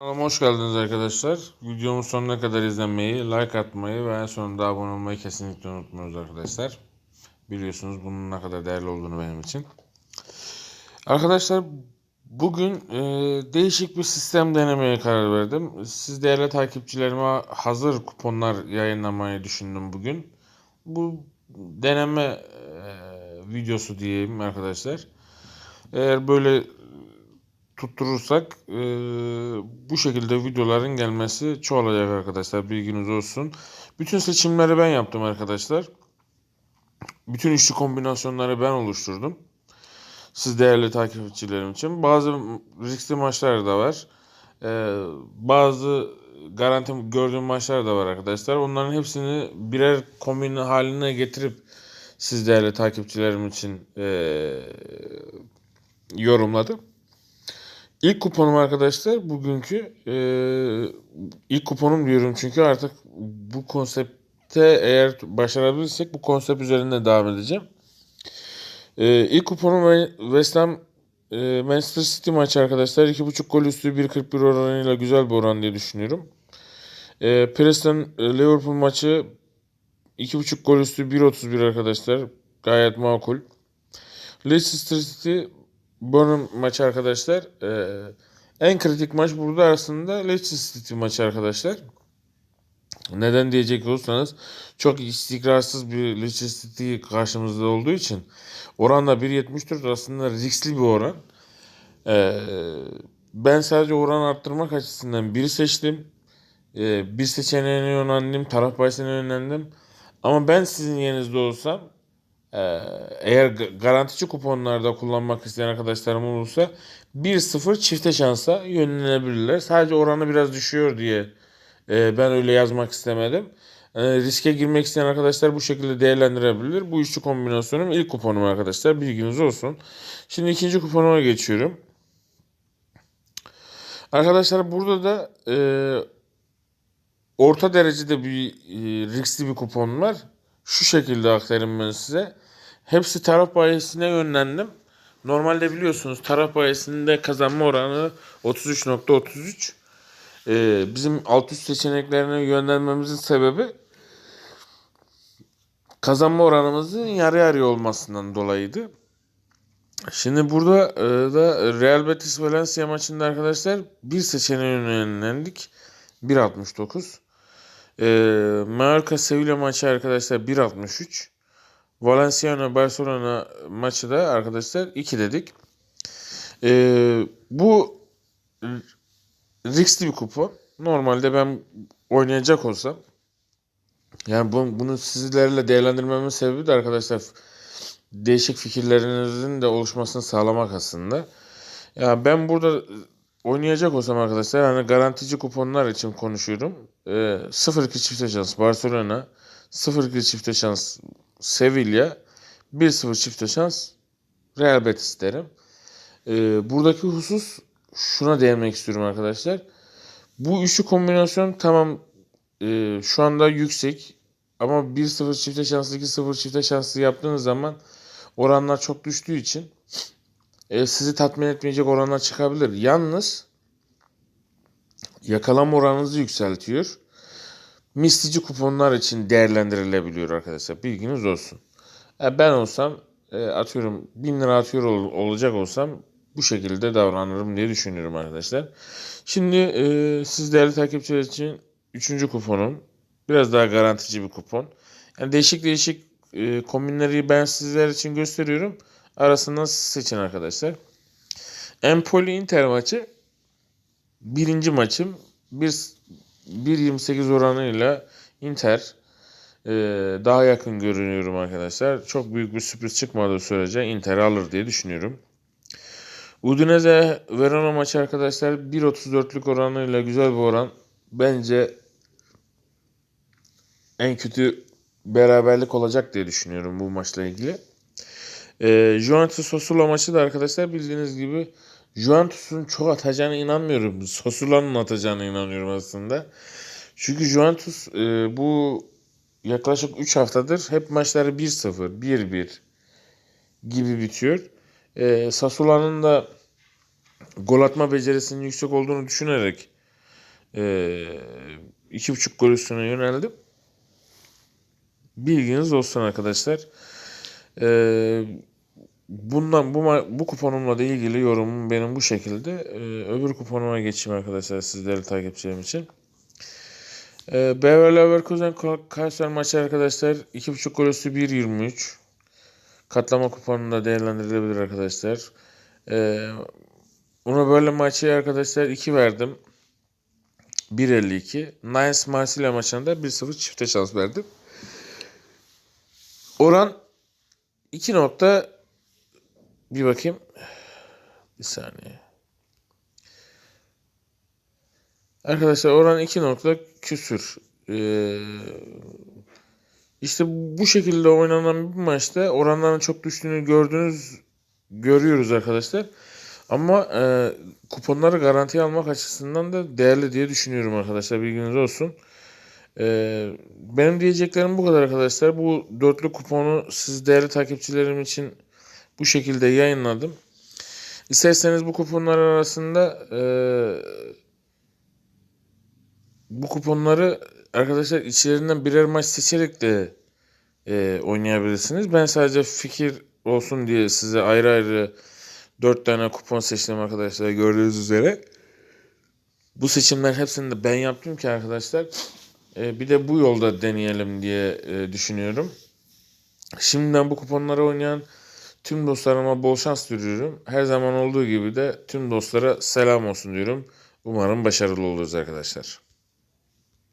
Kanalıma hoş geldiniz arkadaşlar. Videomun sonuna kadar izlemeyi, like atmayı ve en sonunda abone olmayı kesinlikle unutmuyoruz arkadaşlar. Biliyorsunuz bunun ne kadar değerli olduğunu benim için. Arkadaşlar bugün e, değişik bir sistem denemeye karar verdim. Siz değerli takipçilerime hazır kuponlar yayınlamayı düşündüm bugün. Bu deneme e, videosu diyeyim arkadaşlar. Eğer böyle tutturursak e, bu şekilde videoların gelmesi çoğalacak arkadaşlar bilginiz olsun. Bütün seçimleri ben yaptım arkadaşlar. Bütün üçlü kombinasyonları ben oluşturdum. Siz değerli takipçilerim için. Bazı riskli maçlar da var. E, bazı garanti gördüğüm maçlar da var arkadaşlar. Onların hepsini birer kombin haline getirip siz değerli takipçilerim için e, yorumladım. İlk kuponum arkadaşlar bugünkü e, ilk kuponum diyorum çünkü artık bu konsepte eğer başarabilirsek bu konsept üzerinde devam edeceğim. E, ilk kuponum West Ham e, Manchester City maçı arkadaşlar 2.5 gol üstü 1.41 oranıyla güzel bir oran diye düşünüyorum. E, Preston Liverpool maçı 2.5 gol üstü 1.31 arkadaşlar gayet makul. Leicester City Burnham maçı arkadaşlar. Ee, en kritik maç burada aslında Leicester City maçı arkadaşlar. Neden diyecek olursanız çok istikrarsız bir Leicester City karşımızda olduğu için oranda 1.74 aslında riskli bir oran. Ee, ben sadece oran arttırmak açısından biri seçtim. Ee, bir seçeneğine yönlendim. Taraf bahisine yönlendim. Ama ben sizin yerinizde olsam eğer garantici kuponlarda kullanmak isteyen arkadaşlarım olursa 1-0 çifte şansa yönlenebilirler. Sadece oranı biraz düşüyor diye e, ben öyle yazmak istemedim. E, riske girmek isteyen arkadaşlar bu şekilde değerlendirebilir. Bu üçlü kombinasyonum ilk kuponum arkadaşlar. Bilginiz olsun. Şimdi ikinci kuponuma geçiyorum. Arkadaşlar burada da e, orta derecede bir e, riskli bir kupon var. Şu şekilde aktarayım ben size. Hepsi taraf bayisine yönlendim. Normalde biliyorsunuz taraf bayisinde kazanma oranı 33.33. Ee, bizim alt üst seçeneklerine yönlenmemizin sebebi kazanma oranımızın yarı yarıya olmasından dolayıydı. Şimdi burada e, da Real Betis Valencia maçında arkadaşlar bir seçeneğe yönlendik. 1.69. E, Mallorca Sevilla maçı arkadaşlar 1.63. Valenciano Barcelona maçı da arkadaşlar 2 dedik. E, bu riskli bir kupon. Normalde ben oynayacak olsam yani bunu, bunu sizlerle değerlendirmemin sebebi de arkadaşlar değişik fikirlerinizin de oluşmasını sağlamak aslında. Ya ben burada oynayacak olsam arkadaşlar hani garantici kuponlar için konuşuyorum. E, 0-2 çifte şans Barcelona, 0-2 çifte şans Sevilla, 1-0 çifte şans Real Betis derim. E, buradaki husus şuna değinmek istiyorum arkadaşlar. Bu üçlü kombinasyon tamam e, şu anda yüksek ama 1-0 çifte şanslı 2-0 çifte şanslı yaptığınız zaman oranlar çok düştüğü için e, sizi tatmin etmeyecek oranlar çıkabilir. Yalnız yakalama oranınızı yükseltiyor. Mislici kuponlar için değerlendirilebiliyor arkadaşlar. Bilginiz olsun. E, ben olsam e, atıyorum 1000 lira atıyor ol, olacak olsam bu şekilde davranırım diye düşünüyorum arkadaşlar. Şimdi e, siz değerli takipçiler için 3. kuponum. Biraz daha garantici bir kupon. Yani değişik değişik e, kombinleri ben sizler için gösteriyorum. Arasından seçin arkadaşlar. Empoli Inter maçı birinci maçım 1.28 oranıyla Inter e, daha yakın görünüyorum arkadaşlar. Çok büyük bir sürpriz çıkmadığı sürece Inter alır diye düşünüyorum. Udinese Verona maçı arkadaşlar 1.34'lük oranıyla güzel bir oran. Bence en kötü beraberlik olacak diye düşünüyorum bu maçla ilgili. E, Juventus Sassuolo maçı da arkadaşlar bildiğiniz gibi Juventus'un çok atacağına inanmıyorum. Sassuolo'nun atacağına inanıyorum aslında. Çünkü Juventus e, bu yaklaşık 3 haftadır hep maçları 1-0, 1-1 gibi bitiyor. E, Sassuolo'nun da gol atma becerisinin yüksek olduğunu düşünerek Ee, iki buçuk gol üstüne yöneldim. Bilginiz olsun arkadaşlar. Ee, bundan bu bu kuponumla da ilgili yorumum benim bu şekilde. Ee, öbür kuponuma geçeyim arkadaşlar sizleri takipçilerim için. Ee, Bayer Leverkusen Ka- Kayseri maçı arkadaşlar 2.5 gol üstü 1.23. Katlama kuponunda değerlendirilebilir arkadaşlar. Ee, ona böyle maçı arkadaşlar 2 verdim. 1.52. Nice Marsilya maçında 1-0 çifte şans verdim. Oran 2 nokta bir bakayım. Bir saniye. Arkadaşlar oran 2 nokta küsür. Ee, işte bu şekilde oynanan bir maçta oranların çok düştüğünü gördünüz görüyoruz arkadaşlar. Ama e, kuponları garantiye almak açısından da değerli diye düşünüyorum arkadaşlar. Bilginiz olsun. E, benim diyeceklerim bu kadar arkadaşlar. Bu dörtlü kuponu siz değerli takipçilerim için bu şekilde yayınladım. İsterseniz bu kuponlar arasında e, bu kuponları arkadaşlar içlerinden birer maç seçerek de e, oynayabilirsiniz. Ben sadece fikir olsun diye size ayrı ayrı 4 tane kupon seçtim arkadaşlar gördüğünüz üzere. Bu seçimler hepsini de ben yaptım ki arkadaşlar. E, bir de bu yolda deneyelim diye e, düşünüyorum. Şimdiden bu kuponları oynayan tüm dostlarıma bol şans diliyorum. Her zaman olduğu gibi de tüm dostlara selam olsun diyorum. Umarım başarılı oluruz arkadaşlar.